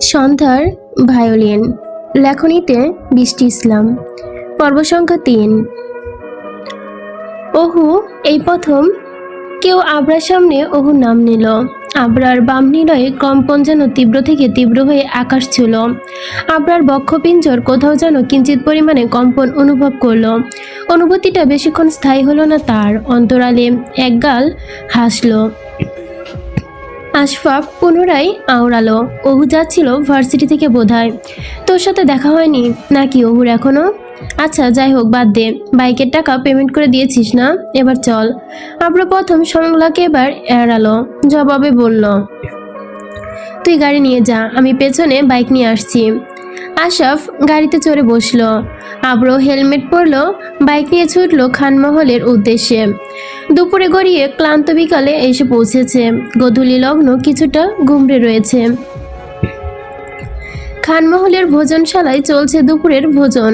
সন্ধ্যার ভায়োলিন, লেখনীতে বৃষ্টি ইসলাম, পর্ব সংখ্যা তিন। ওহু, এই প্রথম। কেউ আবরার সামনে ওহু নাম নিল। আবরার বাম নিলয়ে কম্পন যেন তীব্র থেকে তীব্র হয়ে আকাশ ছিল। আবরার বক্ষপিঞ্জর কোথাও যেন কিঞ্চিত পরিমাণে কম্পন অনুভব করল। অনুভূতিটা বেশিক্ষণ স্থায়ী হলো না তার। অন্তরালে একগাল হাসলো। আশফাক পুনরায় আওড়ালো। ওহু যাচ্ছিল ভার্সিটি থেকে বোধহয়। তোর সাথে দেখা হয়নি? নাকি ওহুর এখনও? আচ্ছা যাই হোক, বাদ দে। বাইকের টাকা পেমেন্ট করে দিয়েছিস না? এবার চল। আমরা প্রথম সংলাকে এবার এড়ালো। জবাবে বলল, তুই গাড়ি নিয়ে যা, আমি পেছনে বাইক নিয়ে আসছি। আশাফ গাড়িতে চড়ে বসল। আবরো হেলমেট পরলো, বাইক নিয়ে ছুটলো খানমহলের উদ্দেশ্যে। দুপুরে গড়িয়ে ক্লান্ত বিকালে এসে পৌঁছেছে। গধূলি লগ্ন কিছুটা ঘুমড়ে রয়েছে। খানমহলের ভোজনশালায় চলছে দুপুরের ভোজন।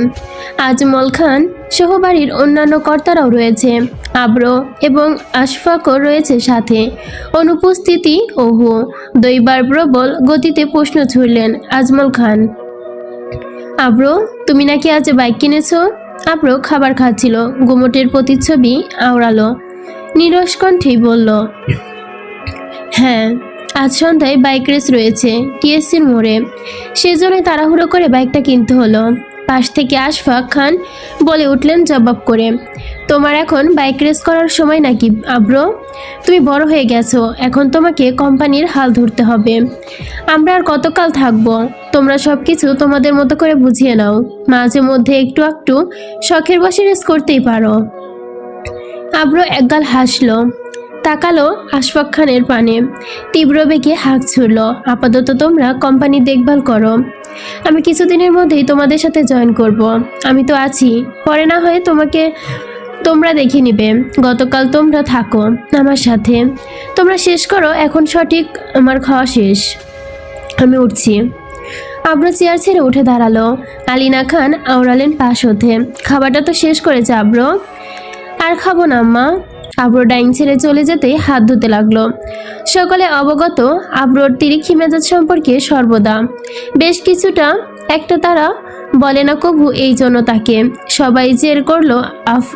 আজমল খান সহ বাড়ির অন্যান্য কর্তারাও রয়েছে। আব্র এবং আশফাকও রয়েছে সাথে। অনুপস্থিতি ওহু। দৈবার প্রবল গতিতে প্রশ্ন ছুড়লেন আজমল খান আব্র, তুমি নাকি আজ বাইক কিনেছো? আব্র খাবার খাচ্ছিল। গুমটের প্রতিচ্ছবি আওড়ালো। নিরস কণ্ঠেই বলল হ্যাঁ আজ সন্ধ্যায় বাইক রেস রয়েছে টিএসসির মোড়ে। সেজন্য তাড়াহুড়ো করে বাইকটা কিনতে হলো। পাশ থেকে আশফাক খান বলে উঠলেন জবাব করে, তোমার এখন বাইক রেস করার সময় নাকি আব্র? তুমি বড় হয়ে গেছো, এখন তোমাকে কোম্পানির হাল ধরতে হবে। আমরা আর কতকাল থাকব? তোমরা সব কিছু তোমাদের মতো করে বুঝিয়ে নাও। মাঝে মধ্যে একটু একটু শখের বসে রেস করতেই পারো। আব্র একগাল হাসলো। তাকালো আশফাক খানের পানে। তীব্র বেগে হাঁক ছুড়ল, আপাতত তোমরা কোম্পানি দেখভাল করো। আমি কিছুদিনের মধ্যেই তোমাদের সাথে জয়েন করব। আমি তো আছি। পরে না হয় তোমাকে তোমরা দেখে নিবে। গতকাল তোমরা থাকো আমার সাথে। তোমরা শেষ করো, এখন সঠিক আমার খাওয়া শেষ। আমি উঠছি। আব্র চেয়ার ছেড়ে উঠে দাঁড়াল। আলিনা খান আওড়ালেন পাশ হতে খাবারটা তো শেষ করেছে, আব্র। আর খাব না, মা। আব্রো ডাইং ছেড়ে চলে যেতে হাত ধুতে লাগল। সকালে অবগত আব্রোর তিরিক্ষি মেজাজ সম্পর্কে সর্বদা। বেশ কিছুটা একটা তারা বলে না কবু এই জন্য তাকে। সবাই জের করল আফ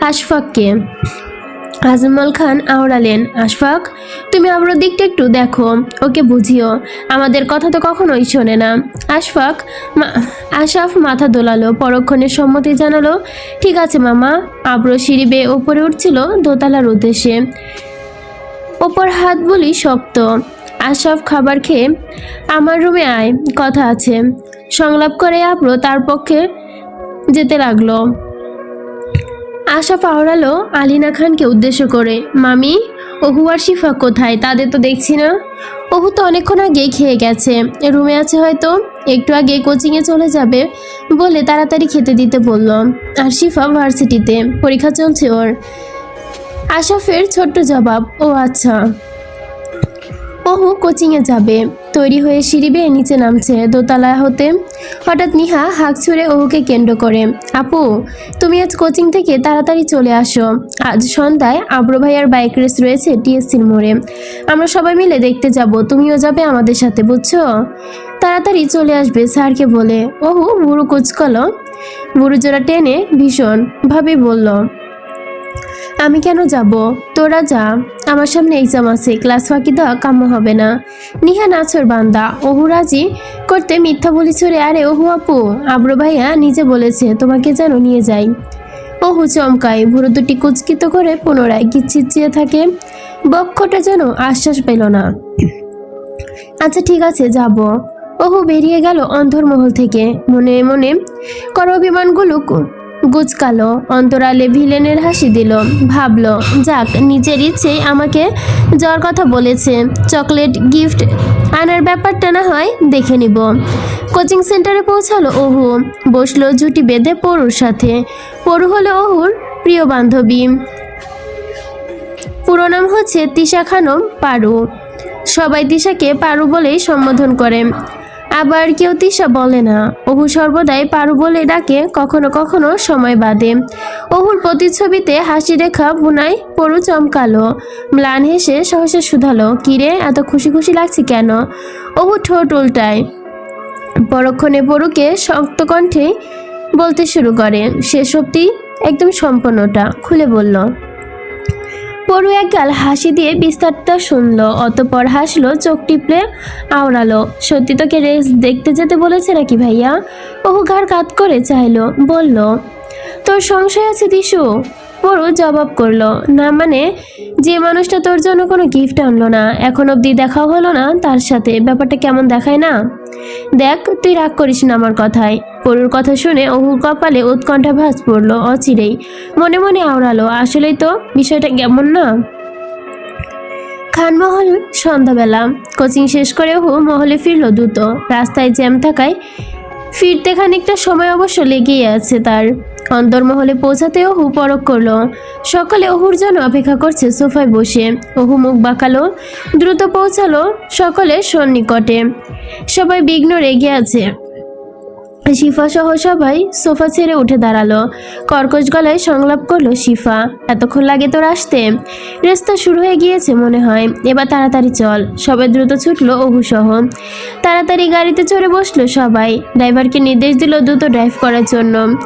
আশফাককে। আজমল খান আওড়ালেন আশফাক, তুমি আব্রর দিকটা একটু দেখো, ওকে বুঝিও। আমাদের কথা তো কখনোই শোনে না। আশফাক আশাফ মাথা দোলালো, পরক্ষণে সম্মতি জানালো, ঠিক আছে মামা। আব্র সিঁড়ি বেয়ে ওপরে উঠছিল দোতলার উদ্দেশ্যে। ওপর হাত বলি শক্ত। আশাফ খাবার খেয়ে, আমার রুমে আয়, কথা আছে। সংলাপ করে আব্র তার পক্ষে যেতে লাগল। আশা পাওড়ালো আলিনা খানকে উদ্দেশ্য করে, মামি অহু আর শিফা কোথায়? তাদের তো দেখছি না। অহু তো অনেকক্ষণ আগে খেয়ে গেছে। রুমে আছে হয়তো? একটু আগে কোচিংয়ে চলে যাবে, বলে তাড়াতাড়ি খেতে দিতে বলল। আর শিফা ভার্সিটিতে, পরীক্ষা চলছে ওর। আশাফের ছোট্ট জবাব, ও আচ্ছা। ওহু কোচিংয়ে যাবে। তৈরি হয়ে সিঁড়ি বেয়ে নিচে নামছে দোতলা হতে। হঠাৎ নিহা হাঁক ছুঁড়ে ওহুকে কেন্দ্র করে। আপু, তুমি আজ কোচিং থেকে তাড়াতাড়ি চলে আসো। আজ সন্ধ্যায় আব্র ভাইয়ার বাইক রেস রয়েছে টিএসসির মোড়ে। আমরা সবাই মিলে দেখতে যাব। তুমিও যাবে আমাদের সাথে, বুঝছ? তাড়াতাড়ি চলে আসবে, স্যারকে বলে। ওহু, বুড়ো কুচকলো। বুড়ো জোড়া টেনে ভীষণ ভাবে বলল আমি কেন যাব? তোরা যা। আমার সামনে এক্সাম আছে। ক্লাস ফাঁকি দেওয়া কাম্য হবে না। নিহা নাচর বান্দা। ওহু রাজি করতে মিথ্যা বলি ছড়ে আরে ওহু আপু। আব্র ভাইয়া নিজে বলেছে, তোমাকে যেন নিয়ে যাই। ওহু চমকায়। ভুরু দুটি কুচকিত করে পুনরায় গিচ্ছিচিয়ে থাকে। বক্ষটা যেন আশ্বাস পেল না। আচ্ছা ঠিক আছে, যাব। ওহু বেরিয়ে গেল অন্তর্মহল থেকে। মনে মনে কর অভিমানগুলো গুচকালো অন্তরালে ভিলেনের হাসি দিল, ভাবলো, যাক, নিজের ইচ্ছেই আমাকে যাওয়ার কথা বলেছে। চকলেট, গিফট আনার ব্যাপারটা না হয় দেখে নিব। কোচিং সেন্টারে পৌঁছালো ওহু বসল জুটি বেঁধে পড়ুর সাথে। পড়ু হলো ওহুর প্রিয় বান্ধবী। পুরো নাম হচ্ছে তিশা খানম পারু। সবাই তিশাকে পারু বলেই সম্বোধন করে। আবার কেউ তিশা বলে না। অহু সর্বদাই পারু বলে ডাকে, কখনো কখনো সময় বাদে। ওহুর প্রতিচ্ছবিতে হাসি রেখা বুনাই পরু চমকালো। ম্লান হেসে সহসা শুধালো, কিরে, এত খুশি খুশি লাগছে কেন? অহু ঠোঁট উল্টায়। পরক্ষণে পরুকে শক্ত কণ্ঠে বলতে শুরু করে শেষ অব্দি একদম সম্পূর্ণটা, খুলে বলল। পড়ু একগাল হাসি দিয়ে বিস্তারটা শুনলো, অতপর হাসলো, চোখ টিপলে আওড়ালো। সত্যি তোকে রেস দেখতে যেতে বলেছে নাকি ভাইয়া? ওহু ঘাড় কাত করে চাইলো, বলল, তোর সংশয় আছে, দিশু? পড়ু জবাব করল, না মানে যে মানুষটা তোর জন্য কোনো গিফট আনলো না, এখন অবধি দেখাও হলো না তার সাথে, ব্যাপারটা কেমন দেখায় না? দেখ, তুই রাগ করিস না আমার কথায়। পরুর কথা শুনে অহুর কপালে উৎকণ্ঠা ভাঁজ পড়ল অচিরেই। মনে মনে আওড়ালো, আসলেই তো বিষয়টা কেমন না? খানমহল সন্ধ্যাবেলা। কোচিং শেষ করে হু মহলে ফিরল দ্রুত। রাস্তায় জ্যাম থাকায় ফিরতে খানিকটা সময় অবশ্য লেগেই আছে তার। অন্তর্মহলে পৌঁছাতেও হু পরক করল। সকালে অহুর জন্য অপেক্ষা করছে সোফায় বসে। অহু মুখ বাঁকালো, দ্রুত পৌঁছালো সকলে সন্নিকটে। সবাই বিঘ্ন রেগে আছে। শিফা সহ সবাই সোফা ছেড়ে উঠে দাঁড়াল। কর্কশ গলায় সংলাপ করল, শিফা, এতক্ষণ লাগে তোর আসতে? রেস্তা শুরু হয়ে গিয়েছে মনে হয়। এবার তাড়াতাড়ি চল। সবাই দ্রুত ছুটলো সহ। তাড়াতাড়ি গাড়িতে চড়ে বসল সবাই। ড্রাইভারকে নির্দেশ দিল দ্রুত ড্রাইভ করার জন্য।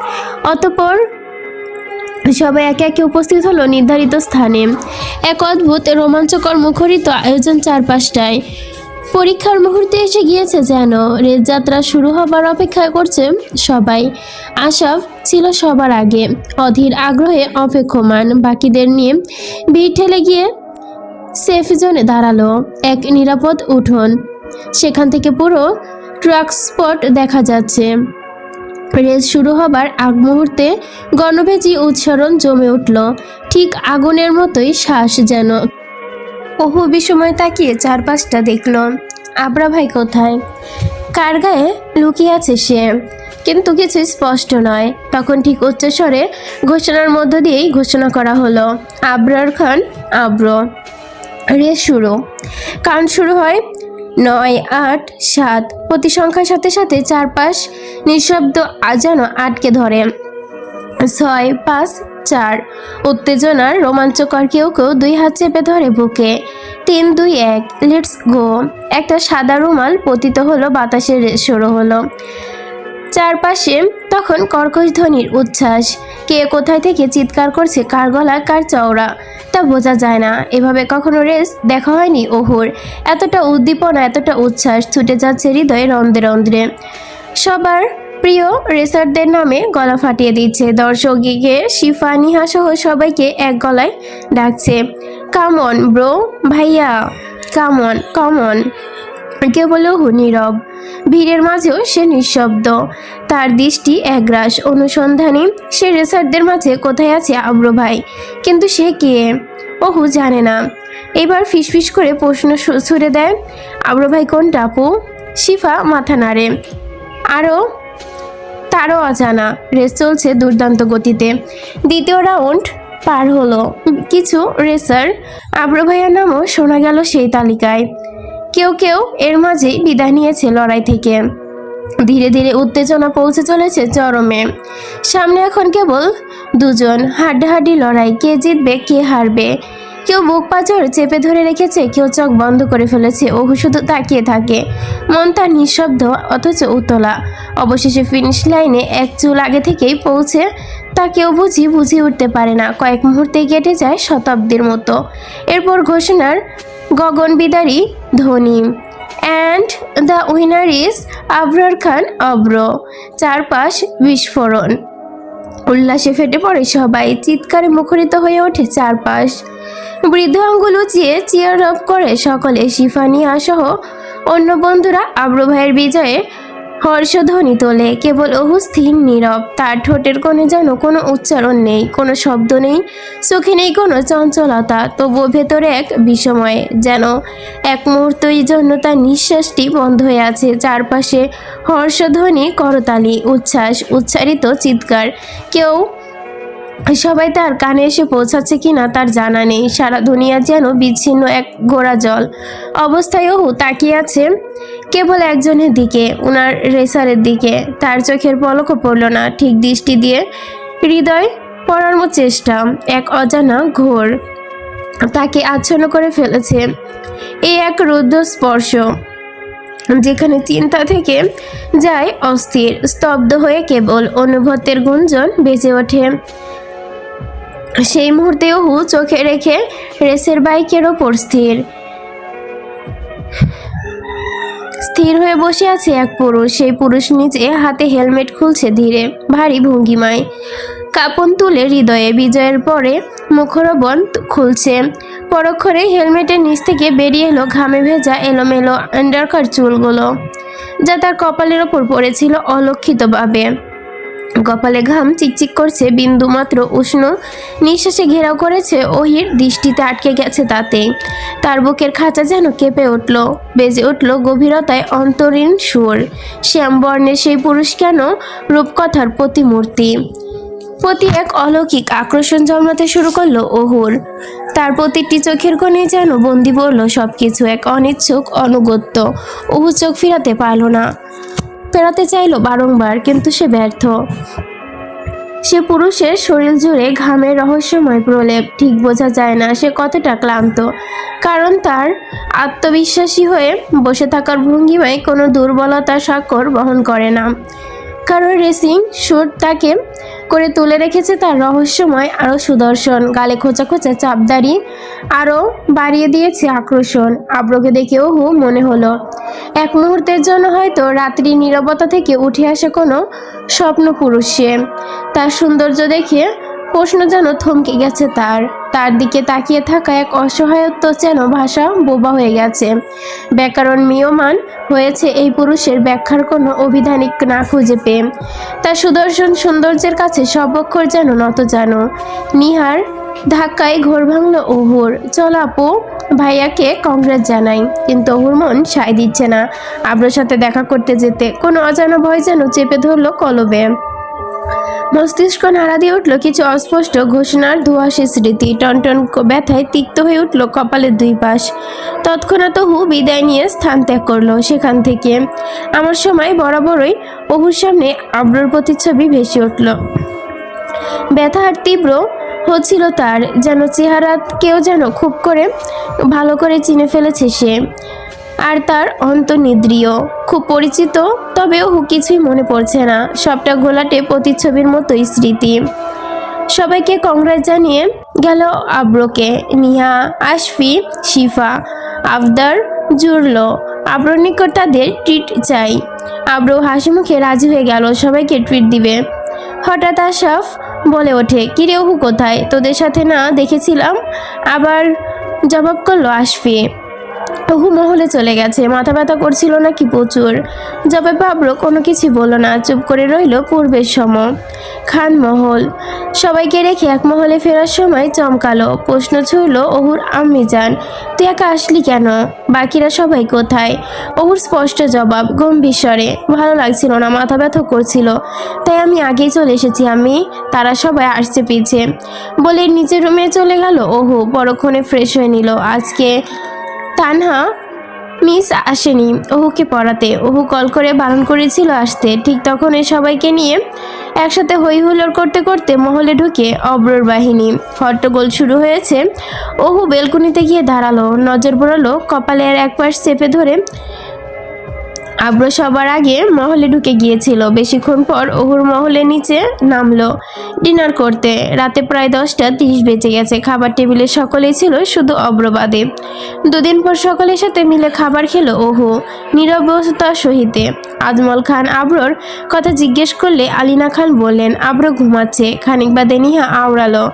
অতপর সবাই একে একে উপস্থিত হলো নির্ধারিত স্থানে। এক অদ্ভুত রোমাঞ্চকর মুখরিত আয়োজন চারপাশটায়। পরীক্ষার মুহূর্তে এসে গিয়েছে যেন রেল যাত্রা শুরু হবার অপেক্ষা করছে সবাই। আশাফ ছিল সবার আগে। অধীর আগ্রহে অপেক্ষমান বাকিদের নিয়ে ভিড় ঠেলে গিয়ে সেফ জোনে দাঁড়াল। এক নিরাপদ উঠোন। সেখান থেকে পুরো ট্রাক স্পট দেখা যাচ্ছে। রেস শুরু হবার আগ মুহূর্তে গণভেজি উচ্চারণ জমে উঠল। ঠিক আগুনের মতোই শ্বাস যেন ওহু বিসময় তাকিয়ে চারপাশটা দেখল। আবরা ভাই কোথায়? কার গায়ে লুকিয়ে আছে সে? কিন্তু কিছু স্পষ্ট নয়। তখন ঠিক উচ্চস্বরে ঘোষণার মধ্য দিয়েই ঘোষণা করা হলো, আবরার খান আব্র। রে শুরু। কান শুরু হয় নয়, আট, সাত। প্রতি সংখ্যার সাথে সাথে চারপাশ নিঃশব্দ আ- যেন আটকে ধরে। ছয়, পাঁচ চার। উত্তেজনার, রোমাঞ্চকর কেউ কেউ দুই হাত চেপে ধরে বুকে। তিন, দুই, এক, লেটস গো। একটা সাদা রুমাল পতিত হলো, বাতাসে সরো হলো। চারপাশে তখন কর্কশ ধ্বনির উচ্ছ্বাস। কে কোথায় থেকে চিৎকার করছে, কার গলা কার চওড়া, তা বোঝা যায় না। এভাবে কখনো রেস দেখা হয়নি, ওহুর। এতটা উদ্দীপনা, এতটা উচ্ছ্বাস ছুটে যাচ্ছে হৃদয়ে রন্ধ্রে রন্ধ্রে। সবার প্রিয় রেসারদের নামে গলা ফাটিয়ে দিচ্ছে। দর্শককে শিফা নিহা সহ সবাইকে এক গলায় ডাকছে কামন ব্রো ভাইয়া কামন কমন কেবল হু, নীরব। ভিড়ের মাঝেও সে নিঃশব্দ। তার দৃষ্টি একগ্রাস অনুসন্ধানী সে রেসারদের মাঝে কোথায় আছে আব্র ভাই? কিন্তু সে কে? ওহু, জানে না। এবার ফিসফিস করে প্রশ্ন ছুড়ে দেয়, আব্র ভাই কোন টাপু শিফা মাথা নাড়ে। আরও তারও অজানা। রেস চলছে দুর্দান্ত গতিতে। দ্বিতীয় রাউন্ড পার হলো। কিছু রেসার, আব্র ভাইয়ার নামও শোনা গেল সেই তালিকায়। কেউ কেউ এর মাঝেই বিদায় নিয়েছে লড়াই থেকে। ধীরে ধীরে উত্তেজনা পৌঁছে চলেছে চরমে। সামনে এখন কেবল দুজন। হাড্ডাহাড্ডি লড়াই, কে জিতবে, কে হারবে। কেউ বুক পাঁচর চেপে ধরে রেখেছে, কেউ চোখ বন্ধ করে ফেলেছে ও শুধু তাকিয়ে থাকে। মন তার নিঃশব্দ অথচ উতলা অবশেষে ফিনিশ লাইনে এক চুল আগে থেকেই পৌঁছে তা কেউ বুঝি বুঝি উঠতে পারে না। কয়েক মুহূর্তে কেটে যায় শতাব্দীর মতো। এরপর ঘোষণার গগন বিদারী ধ্বনি and the winner is Abrar Khan Abro. চারপাশ বিস্ফোরণ। উল্লাসে ফেটে পড়ে সবাই। চিৎকারে মুখরিত হয়ে ওঠে চারপাশ। বৃদ্ধ আঙ্গুল উঁচিয়ে চিয়ার আপ করে সকলে শিফানিয়া সহ অন্য বন্ধুরা আব্র ভাইয়ের বিজয়ে হর্ষধ্বনি তোলে। কেবল ওহু স্থির, নীরব। তার ঠোঁটের কোণে যেন কোনো উচ্চারণ নেই, কোনো শব্দ নেই, চোখে নেই কোনো চঞ্চলতা, তবুও ভেতরে এক বিষময়, যেন এক মুহূর্তই জন্য তার নিঃশ্বাসটি বন্ধ হয়ে আছে। চারপাশে হর্ষধ্বনি করতালি, উচ্ছ্বাস উচ্চারিত চিৎকার। কেউ সবাই তার কানে এসে পৌঁছাচ্ছে কিনা তার জানা নেই। সারা দুনিয়া যেন বিচ্ছিন্ন এক গোড়া জল। অবস্থায় ওহু তাকিয়ে আছে কেবল একজনের দিকে, উনার রেসারের দিকে। তার চোখের পলকও পড়ল না, ঠিক দৃষ্টি দিয়ে হৃদয় পড়ানোর চেষ্টা, এক অজানা ঘোর। তাকে আচ্ছন্ন করে ফেলেছে এই এক রুদ্র স্পর্শ, যেখানে চিন্তা থেকে যায় অস্থির, স্তব্ধ হয়ে কেবল অনুভূতের গুঞ্জন বেজে ওঠে। সেই মুহূর্তে ওহু চোখে রেখে রেসের বাইকের ওপর স্থির। স্থির হয়ে বসে আছে এক পুরুষ। সেই পুরুষ নিচে হাতে হেলমেট খুলছে ধীরে, ভারী ভঙ্গিমায়। কাপন তুলে হৃদয়ে, বিজয়ের পরে মুখরবন খুলছে। পরক্ষণে হেলমেটের নিচ থেকে বেরিয়ে এলো ঘামে ভেজা এলোমেলো আন্ডারকার চুলগুলো যা তার কপালের ওপর পড়েছিল অলক্ষিতভাবে। কপালে ঘাম চিকচিক করছে বিন্দু মাত্র উষ্ণ নিঃশ্বাসে ঘেরাও করেছে ওহির দৃষ্টিতে আটকে গেছে তাতে। তার বুকের খাঁচা যেন কেঁপে উঠল, বেজে উঠল গভীরতায় অন্তরীণ সুর। শ্যাম বর্ণের সেই পুরুষ কেন? রূপকথার প্রতিমূর্তি। প্রতি এক অলৌকিক আকর্ষণ জন্মাতে শুরু করল ওহুর তার প্রতিটি চোখের কোণে যেন বন্দি পড়ল সব কিছু এক অনিচ্ছুক অনুগত্য। ওহু চোখ ফিরাতে পারল না। ফেরাতে চাইল বারংবার, কিন্তু সে ব্যর্থ। সে পুরুষের শরীর জুড়ে ঘামের রহস্যময় প্রলেপ, ঠিক বোঝা যায় না সে কতটা ক্লান্ত। কারণ তার আত্মবিশ্বাসী হয়ে বসে থাকার ভঙ্গিমায় কোনো দুর্বলতা স্বাক্ষর বহন করে না। কারণ রেসিং শ্যুট তাকে করে তুলে রেখেছে তার রহস্যময় আরও সুদর্শন। গালে খোঁচা খোঁচা চাপদারি আরও বাড়িয়ে দিয়েছে আকর্ষণ আব্রকে দেখে হু মনে হলো, এক মুহূর্তের জন্য হয়তো রাত্রি নিরবতা থেকে উঠে আসে কোনো স্বপ্ন পুরুষ তার সৌন্দর্য দেখে প্রশ্ন যেন থমকে গেছে তার। তার দিকে তাকিয়ে থাকা এক অসহায়ত্ব যেন ভাষা বোবা হয়ে গেছে। ব্যাকরণ মিয়মান হয়েছে এই পুরুষের ব্যাখ্যার কোনো অভিধানিক না খুঁজে পেয়ে। তার সুদর্শন সৌন্দর্যের কাছে সব অক্ষর যেন নত জানো। নিহার ধাক্কায় ঘোর ভাঙল ওহুর চল আপু, ভাইয়াকে কংগ্রেস জানাই। কিন্তু ওহুর মন সায় দিচ্ছে না। আব্রোর সাথে দেখা করতে যেতে কোনো অজানা ভয় যেন চেপে ধরলো কলবে। মস্তিষ্ক নাড়া দিয়ে উঠল, কিছু অস্পষ্ট ঘোষণার ধোঁয়াশে স্মৃতি। টনটন ব্যথায় তিক্ত হয়ে উঠল কপালের দুই পাশ। তৎক্ষণাৎ হু বিদায় নিয়ে স্থান ত্যাগ করল সেখান থেকে। আমার সময় বরাবরই অহুর সামনে আব্রর প্রতিচ্ছবি ভেসে উঠল। ব্যথা আর তীব্র হচ্ছিল তার, যেন চেহারা কেউ যেন খুব করে ভালো করে চিনে ফেলেছে সে। আর তার অন্তর্নিদ্রিয়। খুব পরিচিত, তবেও কিছুই মনে পড়ছে না। সবটা ঘোলাটে প্রতিচ্ছবির মতোই স্মৃতি। সবাইকে কংগ্রেস জানিয়ে গেল আব্রোকে। নিহা, আশফি, শিফা, আফদার জুড়ল আব্রোর নিকট তাদের ট্রিট চাই। আব্রো হাসি মুখে রাজি হয়ে গেল, সবাইকে ট্রিট দিবে। হঠাৎ আশাফ বলে ওঠে কিরে ওহু কোথায়? তোদের সাথে না দেখেছিলাম? আবার জবাব করল আশফি। ওহু মহলে চলে গেছে। মাথা ব্যথা করছিল নাকি প্রচুর? জবে ভাবলো কোনো কিছু বলল না, চুপ করে রইল পূর্বের সম। খান মহল, সবাইকে রেখে এক মহলে ফেরার সময় চমকালো। প্রশ্ন ছুড়ল ওহুর আম্মি যান তুই একা আসলি কেন? বাকিরা সবাই কোথায়? ওহুর স্পষ্ট জবাব, গম্ভীর স্বরে, ভালো লাগছিল না, মাথা ব্যথা করছিল। তাই আমি আগেই চলে এসেছি আমি তারা সবাই আসছে পিছে। বলে নিচের রুমে চলে গেল ওহু, পরক্ষণে ফ্রেশ হয়ে নিল। আজকে তানহা, মিস আসেনি ওহুকে পড়াতে। ওহু কল করে বারণ করেছিল আসতে। ঠিক তখন এই সবাইকে নিয়ে একসাথে হই হুল্লোড় করতে করতে মহলে ঢুকে অব্রর বাহিনী। হট্টগোল শুরু হয়েছে। ওহু বেলকুনিতে গিয়ে দাঁড়াল। নজর পড়ালো কপালের এক পাশ চেপে ধরে আব্র সবার আগে মহলে ঢুকে গিয়েছিল। বেশিক্ষণ পর ওহুর মহলে নিচে নামলো ডিনার করতে। রাতে প্রায় দশটা তিরিশ বেজে গেছে। খাবার টেবিলে সকলেই ছিল, শুধু অব্রবাদে দুদিন পর সকলের সাথে মিলে খাবার খেলো ওহু নিরবতার সহিতে। আজমল খান আব্রর কথা জিজ্ঞেস করলে আলিনা খান বললেন, আব্র ঘুমাচ্ছে। খানিক বাদে নিহা আওড়ালো।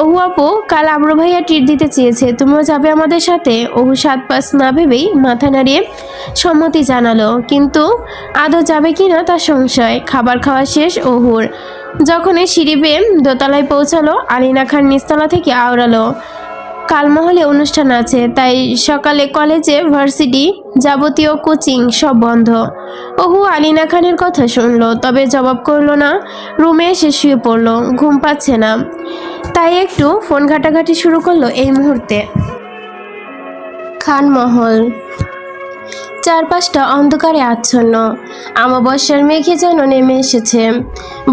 ওহু আপু, কাল আব্র ভাইয়া ট্রিট দিতে চেয়েছে। তুমিও যাবে আমাদের সাথে? ওহু সাত পাঁচ না ভেবেই মাথা নাড়িয়ে সম্মতি জানালো। কিন্তু আদৌ যাবে কি না তার সংশয়। খাবার খাওয়া শেষ ওহুর। যখনই সিঁড়ি দোতলায় পৌঁছালো আলিনা খান নিস্তলা থেকে আওড়ালো। কাল মহলে অনুষ্ঠান আছে, তাই সকালে কলেজে ভার্সিটি যাবতীয় কোচিং সব বন্ধ। ওহু আলিনা খানের কথা শুনলো, তবে জবাব করল না। রুমে এসে শুয়ে পড়ল, ঘুম পাচ্ছে না। তাই একটু ফোন ঘাটাঘাটি শুরু করল এই মুহূর্তে। খানমহল। চারপাশটা অন্ধকারে আচ্ছন্ন। আমাবস্যার মেঘে যেন নেমে এসেছে।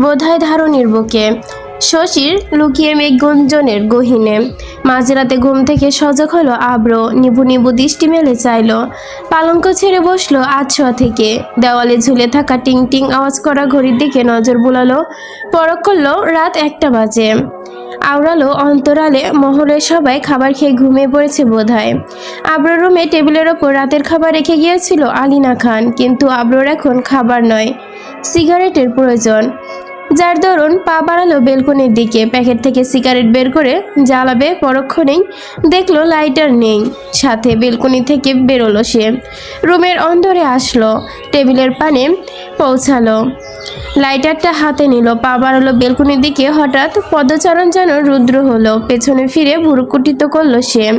বোধহয় ধারণীর বুকে। শশীর লুকিয়ে মেঘগুঞ্জনের গহিনে। মাঝরাতে ঘুম থেকে সজাগ হলো আব্র। নিবু নিবু দৃষ্টি মেলে চাইল। পালঙ্ক ছেড়ে বসল আছোয়া থেকে। দেওয়ালে ঝুলে থাকা টিং টিং আওয়াজ করা ঘড়ির দিকে নজর বুলালো। পরক করল রাত একটা বাজে। আওড়ালো অন্তরালে মহলের সবাই খাবার খেয়ে ঘুমিয়ে পড়েছে বোধহয়। আব্রো রুমে টেবিলের ওপর রাতের খাবার রেখে গিয়েছিল আলিনা খান, কিন্তু আব্রোর এখন খাবার নয়, সিগারেটের প্রয়োজন। যার দরুন পা বাড়ালো বেলকনির দিকে। প্যাকেট থেকে সিগারেট বের করে জ্বালাবে পরক্ষণেই দেখল লাইটার নেই। সাথে বেলকনি থেকে বেরোলো সে। রুমের অন্দরে আসলো। টেবিলের পানে পৌঁছালো। লাইটারটা হাতে নিল। পা বাড়ালো বেলকনির দিকে। হঠাৎ পদচারণ যেন রুদ্র হলো। পেছনে ফিরে ভুরুকুটিত করল সে।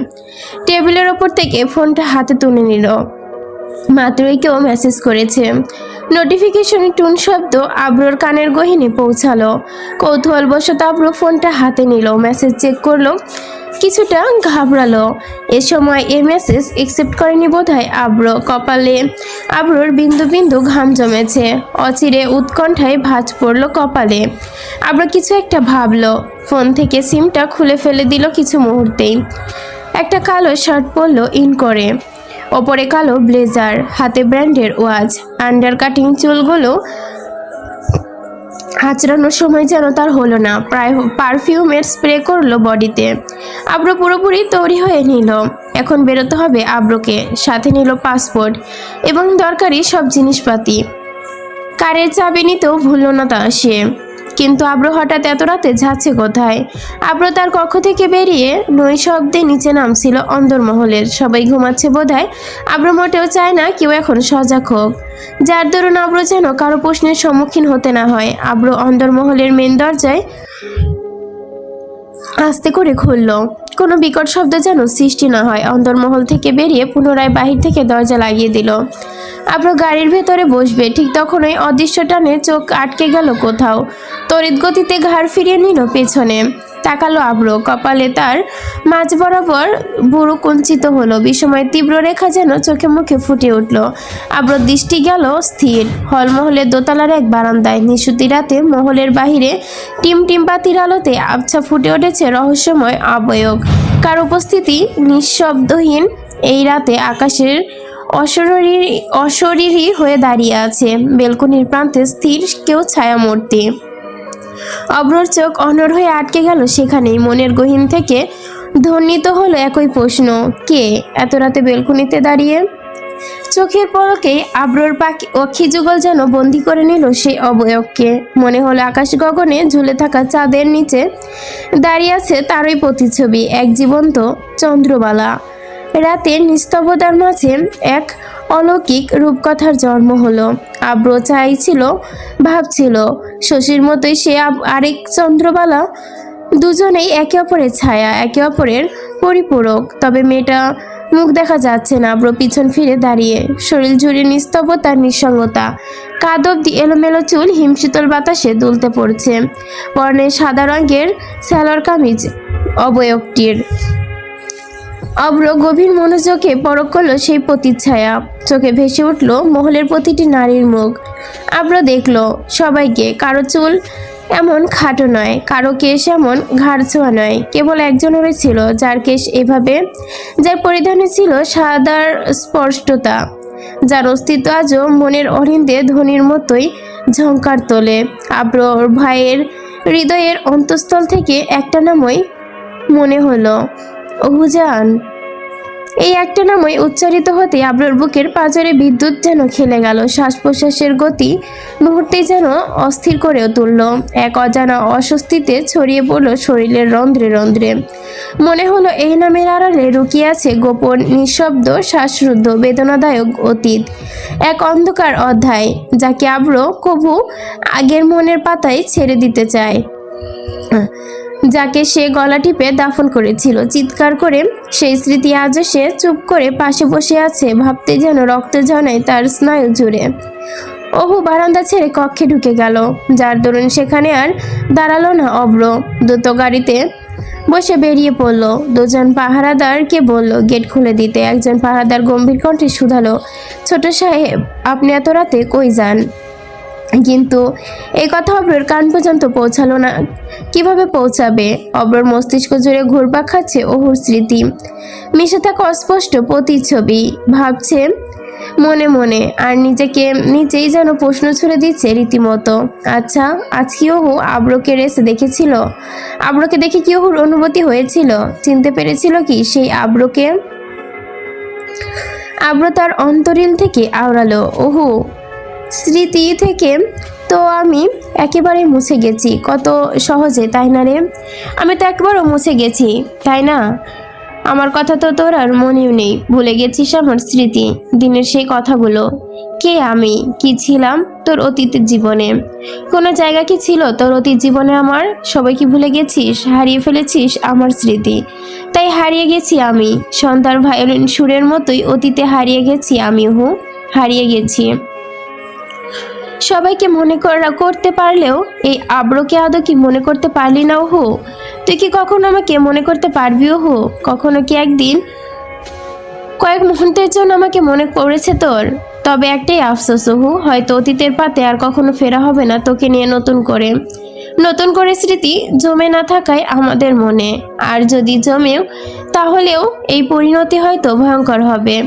টেবিলের ওপর থেকে ফোনটা হাতে তুলে নিল। মাত্রই কেউ মেসেজ করেছে। নোটিফিকেশনে টুন শব্দ আব্রোর কানের গহিনে পৌঁছালো। কৌতূহলবশত আব্রো ফোনটা হাতে নিল মেসেজ চেক করল, কিছুটা ঘাবড়ালো। এ সময় এ মেসেজ একসেপ্ট করেনি বোধহয় আব্রো। কপালে আব্রোর বিন্দু বিন্দু ঘাম জমেছে। অচিরে উৎকণ্ঠায় ভাঁজ পড়ল কপালে। আব্রো কিছু একটা ভাবলো। ফোন থেকে সিমটা খুলে ফেলে দিল কিছু মুহূর্তেই। একটা কালো শার্ট পরলো ইন করে। ওপরে কালো ব্লেজার, হাতে ব্র্যান্ডের ওয়াচ আন্ডার কাটিং চুলগুলো আঁচড়ানোর সময় যেন তার হলো না, প্রায় পারফিউমের স্প্রে করল বডিতে। আব্রো পুরোপুরি তৈরি হয়ে নিল। এখন বেরোতে হবে আব্রোকে, সাথে নিল পাসপোর্ট এবং দরকারি সব জিনিসপাতি। কারের চাবি নিতেও ভুলল না তা সে। কিন্তু আব্রু হঠাৎ এত রাতে যাচ্ছে কোথায়? আব্রু তার কক্ষ থেকে বেরিয়ে নৈ শব্দে নিচে নামছিল অন্দরমহলের সবাই ঘুমাচ্ছে বোধহয়। আব্রু মোটেও চায় না, কেউ এখন সজাগ হোক। যার দরুন আব্রু যেন কারও প্রশ্নের সম্মুখীন হতে না হয়, আব্রু অন্দরমহলের মেন দরজায় আস্তে করে খুলল। কোনো বিকট শব্দ যেন সৃষ্টি না হয়। অন্দরমহল থেকে বেরিয়ে পুনরায় বাহির থেকে দরজা লাগিয়ে দিল। আপনার গাড়ির ভেতরে বসবে। ঠিক তখনই অদৃশ্য টানে চোখ আটকে গেল কোথাও। তড়িৎ গতিতে ঘাড় ফিরিয়ে নিল পেছনে। তাকালো আব্রো। কপালে তার মাঝ বরাবর বুড়ো কুঞ্চিত হলো। বিষময় তীব্র রেখা যেন চোখে মুখে ফুটে উঠল। আব্রোর দৃষ্টি গেল স্থির। হলমহলের দোতলার এক বারান্দায়। নিশুতি রাতে মহলের বাহিরে টিম টিম বাতির আলোতে আবছা ফুটে উঠেছে রহস্যময় আবয়ব। কার উপস্থিতি? নিঃশব্দহীন এই রাতে আকাশের অশরীরী অশরীরী হয়ে দাঁড়িয়ে আছে। বেলকনির প্রান্তে স্থির কেউ ছায়ামূর্তি। অব্রর চোখ অনর হয়ে আটকে গেল সেখানেই। মনের গহীন থেকে ধ্বনিত হলো একই প্রশ্ন, কে এত রাতে বেলকুনিতে দাঁড়িয়ে? চোখের পলকে আব্রর পাখি অক্ষি যুগল যেন বন্দি করে নিল সেই অবয়বকে। মনে হলো আকাশ গগনে ঝুলে থাকা চাঁদের নিচে দাঁড়িয়ে আছে তারই প্রতিছবি এক জীবন্ত চন্দ্রবালা রাতের নিস্তব্ধতার মাঝে এক অলৌকিক রূপকথার জন্ম হলো। আব্র চাইছিল, ভাবছিল, শশীর মতোই সে আরেক চন্দ্রবালা। দুজনেই একে অপরের ছায়া, একে অপরের পরিপূরক। তবে মেয়েটা মুখ দেখা যাচ্ছে না। আব্র পিছন ফিরে দাঁড়িয়ে, শরীর জুড়ে নিস্তব্ধতার নিঃসঙ্গতা। কাদ অব্দি এলোমেলো চুল, হিমশীতল বাতাসে দুলতে পড়ছে। বর্ণের সাদা রঙের স্যালোর কামিজ অবয়বটির অব্র গভীর মনোযোগে পরক করল সেই প্রতিচ্ছায়া চোখে ভেসে উঠল মহলের প্রতিটি নারীর মুখ। আব্র দেখল, সবাইকে কারও চুল এমন খাটো নয়, কারও কেশ এমন ঘাড় ছোঁয়া নয়। কেবল একজনেরই ছিল, যার কেশ এভাবে, যার পরিধানে ছিল সাদার স্পষ্টতা, যার অস্তিত্ব আজও মনের অরিন্দে ধ্বনির মতোই ঝঙ্কার তোলে। আব্রর ভাইয়ের হৃদয়ের অন্তঃস্থল থেকে একটা নামই মনে হলো। অহুজান। এই একটা নামই উচ্চারিত হতে আব্রর বুকের পাঁজরে বিদ্যুৎ যেন খেলে গেল। শ্বাস প্রশ্বাসের গতি মুহূর্তেই যেন অস্থির করেও তুলল। এক অজানা অস্বস্তিতে ছড়িয়ে পড়ল শরীরের রন্ধ্রে রন্ধ্রে। মনে হলো এই নামের আড়ালে লুকিয়ে আছে গোপন, নিঃশব্দ, শ্বাসরুদ্ধ, বেদনাদায়ক অতীত। এক অন্ধকার অধ্যায় যাকে আব্র কবু আগের মনের পাতায় ছেড়ে দিতে চায়। যাকে সে গলা টিপে দাফন করেছিল। চিৎকার করে সেই স্মৃতি আজও সে চুপ করে পাশে বসে আছে, ভাবতে যেন রক্ত জনায় তার স্নায়ু জুড়ে। অহু বারান্দা ছেড়ে কক্ষে ঢুকে গেল। যার দরুন সেখানে আর দাঁড়াল না অব্র। দ্রুত গাড়িতে বসে বেরিয়ে পড়ল। দুজন পাহারাদারকে বলল, গেট খুলে দিতে। একজন পাহারাদার গম্ভীর কণ্ঠে শুধালো, ছোট সাহেব, আপনি এত রাতে কই যান? কিন্তু এই কথা অব্রর কান পর্যন্ত পৌঁছালো না। কীভাবে পৌঁছাবে? অব্রর মস্তিষ্ক জুড়ে ঘুরপাক খাচ্ছে ওহুর স্মৃতি। মিশে থাকা অস্পষ্ট প্রতিচ্ছবি। ভাবছে, মনে মনে, আর নিজেকে নিজেই যেন প্রশ্ন ছুড়ে দিচ্ছে রীতিমতো। আচ্ছা আজ কি ওহু আব্রকে রেসে দেখেছিল? আব্রকে দেখে কি ওহুর অনুভূতি হয়েছিল? চিনতে পেরেছিল কি সেই আব্রকে? আব্র তার অন্তরিল থেকে আওড়ালো ওহু স্মৃতি থেকে তো আমি একেবারে মুছে গেছি। কত সহজে, তাই না রে? আমি তো একবারও মুছে গেছি, তাই না? আমার কথা তো তোর আর মনেও নেই। ভুলে গেছিস আমার স্মৃতি, দিনের সেই কথাগুলো। কে আমি? কি ছিলাম তোর অতীতের জীবনে? কোনো জায়গা কি ছিল তোর অতীত জীবনে আমার? সবাই কি ভুলে গেছিস? হারিয়ে ফেলেছিস আমার স্মৃতি? তাই হারিয়ে গেছি আমি। সন্ধ্যার ভায়োলিন সুরের মতোই অতীতে হারিয়ে গেছি আমি, হু। হারিয়ে গেছি। সবাইকে মনে করা, করতে পারলেও, এই আব্রকে আদৌ কি মনে করতে পারলি না, ওহু? তুই কি কখনো আমাকে মনে করতে পারবি, ওহু? কখনো কি একদিন কয়েক মুহূর্তের জন্য আমাকে মনে করেছে তোর? তবে একটাই আফসোস, ওহু, হয়তো অতীতের পাতে আর কখনো ফেরা হবে না তোকে নিয়ে নতুন করে। নতুন করে স্মৃতি জমে না থাকায় আমাদের মনে। আর যদি জমেও, তাহলেও এই পরিণতি হয়তো ভয়ঙ্কর হবে।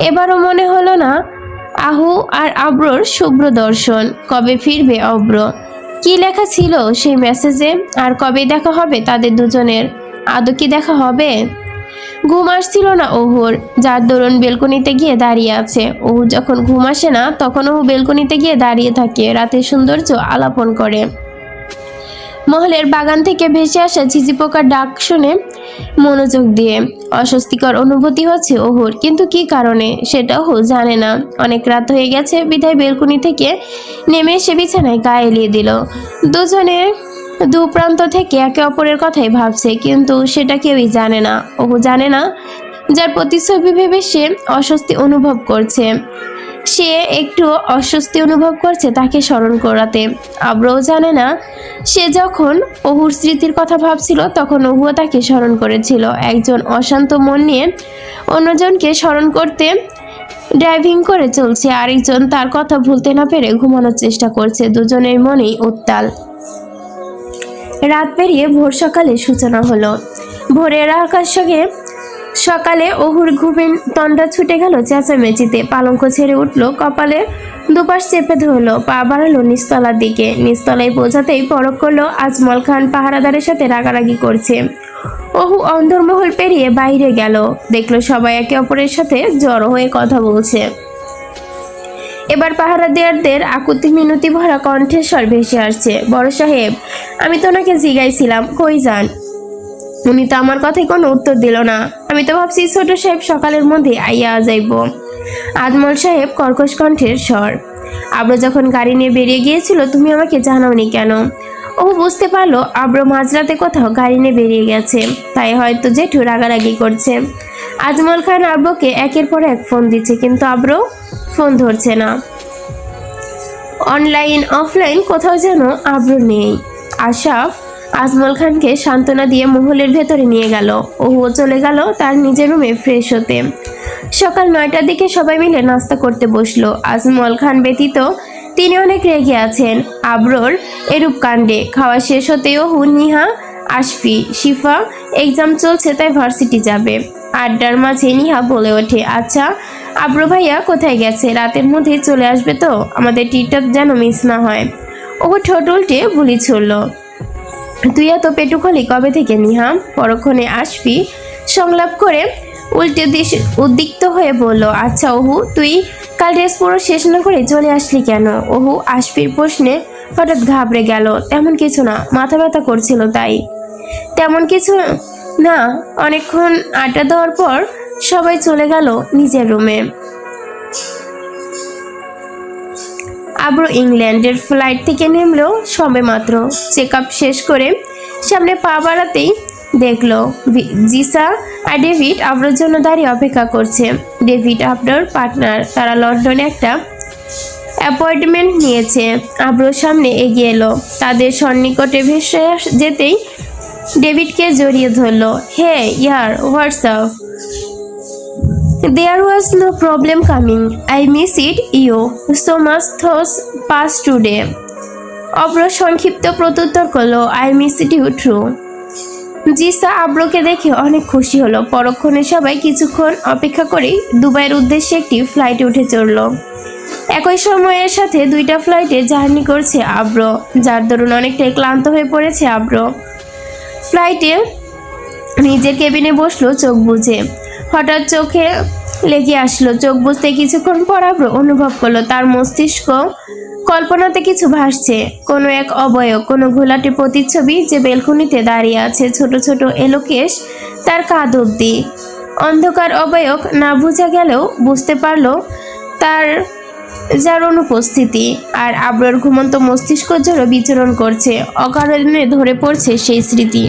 এবারও মনে হলো না আহু আর আব্রর শুভ্র দর্শন। কবে ফিরবে অব্র? কি লেখা ছিল সেই মেসেজে আর কবে দেখা হবে তাদের দুজনের? আদৌ কি দেখা হবে? ঘুম আসছিল না ওহুর। যার দরুন বেলকনিতে গিয়ে দাঁড়িয়ে আছে। ওহু যখন ঘুম আসে না, তখন ওহু বেলকনিতে গিয়ে দাঁড়িয়ে থাকে। রাতের সৌন্দর্য আলাপন করে। মহলের বাগান থেকে ভেসে আসা ঝিঝি পোকার ডাক শুনে মনোযোগ দিয়ে। অস্বস্তিকর অনুভূতি হচ্ছে ওহুর, কিন্তু কি কারণে সেটা ওহু জানে না। অনেক রাত হয়ে গেছে, বিধায় বেলকুনি থেকে নেমে এসে বিছানায় গা এলিয়ে দিল। দুজনে দু প্রান্ত থেকে একে অপরের কথাই ভাবছে, কিন্তু সেটা কেউই জানে না। ওহু জানে না যার প্রতিচ্ছবি ভেবে সে অস্বস্তি অনুভব করছে। সে একটু অস্বস্তি অনুভব করছে তাকে স্মরণ করাতে। আব্রও জানে না, সে যখন অহুর স্মৃতির কথা ভাবছিল তখন অহুও তাকে স্মরণ করেছিল। একজন অশান্ত মন নিয়ে অন্যজনকে স্মরণ করতে ড্রাইভিং করে চলছে। আরেকজন তার কথা ভুলতে না পেরে ঘুমানোর চেষ্টা করছে। দুজনের মনেই উত্তাল। রাত পেরিয়ে ভোর সকালে সূচনা হলো। ভোরের আকাশ সঙ্গে সকালে অহুর ঘুমের তন্ডা ছুটে গেল চেঁচামেচিতে। পালঙ্ক ছেড়ে উঠল, কপালে দুপাশ চেপে ধরলো, পা বাড়ালো নিস্তলার দিকে। নিস্তলায় পৌঁছাতেই পরক করল, আজমল খান পাহারাদারের সাথে রাগারাগি করছে। অহু অন্দরমহল পেরিয়ে বাইরে গেল। দেখল সবাই একে অপরের সাথে জড়ো হয়ে কথা বলছে। এবার পাহারাদারদের আকুতি মিনতি ভরা কণ্ঠেস্বর ভেসে আসছে। বড় সাহেব, আমি তো ওনাকে জিগাইছিলাম, কই যান? উনি তো আমার কথায় কোনো উত্তর দিল না। আমি তো ভাবছি ছোট সাহেব সকালের মধ্যে আইয়া যাইব। আজমল সাহেব কর্কশ কণ্ঠের স্বর। আব্র যখন গাড়ি নিয়ে বেরিয়ে গিয়েছিল, তুমি আমাকে জানাওনি কেন? ও বুঝতে পারল, আব্র মাঝরাতে কোথাও গাড়ি নিয়ে বেরিয়ে গেছে। তাই হয়তো জেঠু রাগারাগি করছে। আজমল খান আব্রকে একের পর এক ফোন দিচ্ছে, কিন্তু আব্র ফোন ধরছে না। অনলাইন, অফলাইন কোথাও যেন আব্র নেই। আশাফ আজমল খানকে সান্ত্বনা দিয়ে মহলের ভেতরে নিয়ে গেল। ওহুও চলে গেল তার নিজের রুমে ফ্রেশ হতে। সকাল নয়টার দিকে সবাই মিলে নাস্তা করতে বসল। আজমল খান ব্যতীত তিনি অনেক রেগে আছেন। আব্রর এরূপ কাণ্ডে খাওয়া শেষ হতে ওহু, নিহা, আশফি, শিফা এক্সাম চলছে তাই ভার্সিটি যাবে। আড্ডার মাঝে নিহা বলে ওঠে আচ্ছা আব্র ভাইয়া কোথায় গেছে? রাতের মধ্যে চলে আসবে তো? আমাদের টিটা যেন মিস না হয়। ও ঠোঁট উল্টে বুলি ছুড়ল। তুই এত পেটুখলি কবে থেকে নিহা পরক্ষণে আসবি। সংলাপ করে উল্টে দিশ উদ্বিগ্ন হয়ে বলল আচ্ছা ওহু তুই কাল ড্রেস পুরো শেষ না করে চলে আসলি কেন? ওহু আশফির প্রশ্নে হঠাৎ ঘাবড়ে গেল। তেমন কিছু না, মাথা ব্যথা করছিল তাই। তেমন কিছু না, অনেকক্ষণ আড্ডা দেওয়ার পর সবাই চলে গেল নিজের রুমে। আব্রো ইংল্যান্ডের ফ্লাইট থেকে নেমলো সবে মাত্র। চেক আপ শেষ করে সামনে পা বাড়াতেই দেখল জিসা আর ডেভিড আব্রোর জন্য দাঁড়িয়ে অপেক্ষা করছে। ডেভিড আব্রোর পার্টনার, তারা লন্ডনে একটা অ্যাপয়েন্টমেন্ট নিয়েছে। আব্রোর সামনে এগিয়ে এলো। তাদের সন্নিকটে ভেসে যেতেই ডেভিডকে জড়িয়ে ধরলো। Hey, year WhatsApp There was no problem coming. I miss it you. So much thoughts passed today. Abro সংক্ষিপ্ত প্রত্যুত্তর করল I missed you true Jisa আব্রকে দেখে অনেক খুশি হলো পরক্ষণে সবাই কিছুক্ষণ অপেক্ষা করেই দুবাইয়ের উদ্দেশ্যে একটি ফ্লাইটে উঠে চড়ল একই সময়ের সাথে দুইটা ফ্লাইটে জার্নি করছে আব্র, যার দরুন অনেকটাই ক্লান্ত হয়ে পড়েছে আব্র ফ্লাইটে নিজের কেবিনে বসল, চোখ বুঝে হঠাৎ চোখে লেগে আসলো। চোখ বুঝতে কিছুক্ষণ পর অনুভব করল, তার মস্তিষ্ক কল্পনাতে কিছু ভাসছে। কোনো এক অবয়ব, কোনো ঘোলাটে প্রতিচ্ছবি যে বেলকুনিতে দাঁড়িয়ে আছে, ছোট ছোট এলোকেশ, তার কাঁধ অব্দি অন্ধকার অবয়ব না বোঝা গেলেও বুঝতে পারল তার, যার অনুপস্থিতি। আর আব্রর ঘুমন্ত মস্তিষ্ক জোড়ো বিচরণ করছে। অকারণে ধরে পড়ছে সেই স্মৃতি।